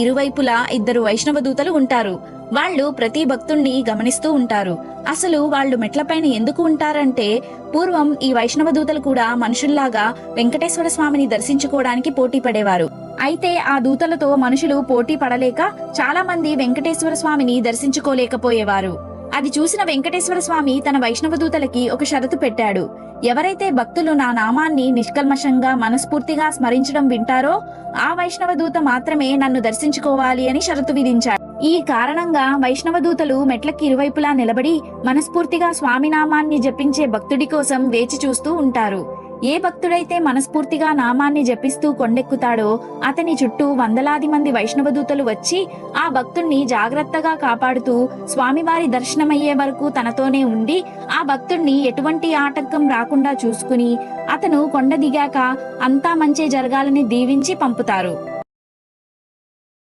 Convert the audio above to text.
ఇరువైపులా ఇద్దరు వైష్ణవ దూతలు ఉంటారు. వాళ్ళు ప్రతి భక్తుణ్ణి గమనిస్తూ ఉంటారు. అసలు వాళ్ళు మెట్లపైన ఎందుకు ఉంటారంటే పూర్వం ఈ వైష్ణవ దూతలు కూడా మనుషుల్లాగా వెంకటేశ్వర స్వామిని దర్శించుకోవడానికి పోటీ పడేవారు. అయితే ఆ దూతలతో మనుషులు పోటీ పడలేక చాలా మంది వెంకటేశ్వర స్వామిని దర్శించుకోలేకపోయేవారు. అది చూసిన వెంకటేశ్వర స్వామి తన వైష్ణవ దూతలకి ఒక షరతు పెట్టాడు. ఎవరైతే భక్తులు నా నామాన్ని నిష్కల్మషంగా మనస్ఫూర్తిగా స్మరించడం వింటారో ఆ వైష్ణవ దూత మాత్రమే నన్ను దర్శించుకోవాలి అని షరతు విధించాడు. ఈ కారణంగా వైష్ణవ దూతలు మెట్లకి ఇరువైపులా నిలబడి మనస్ఫూర్తిగా స్వామినామాన్ని జపించే భక్తుడి కోసం వేచి చూస్తూ ఉంటారు. ఏ భక్తుడైతే మనస్ఫూర్తిగా నామాన్ని జపిస్తూ కొండెక్కుతాడో అతని చుట్టూ వందలాది మంది వైష్ణవ దూతలు వచ్చి ఆ భక్తుణ్ణి జాగ్రత్తగా కాపాడుతూ స్వామివారి దర్శనమయ్యే వరకు తనతోనే ఉండి ఆ భక్తుణ్ణి ఎటువంటి ఆటంకం రాకుండా చూసుకుని అతను కొండ దిగాక అంతా మంచే జరగాలని దీవించి పంపుతారు.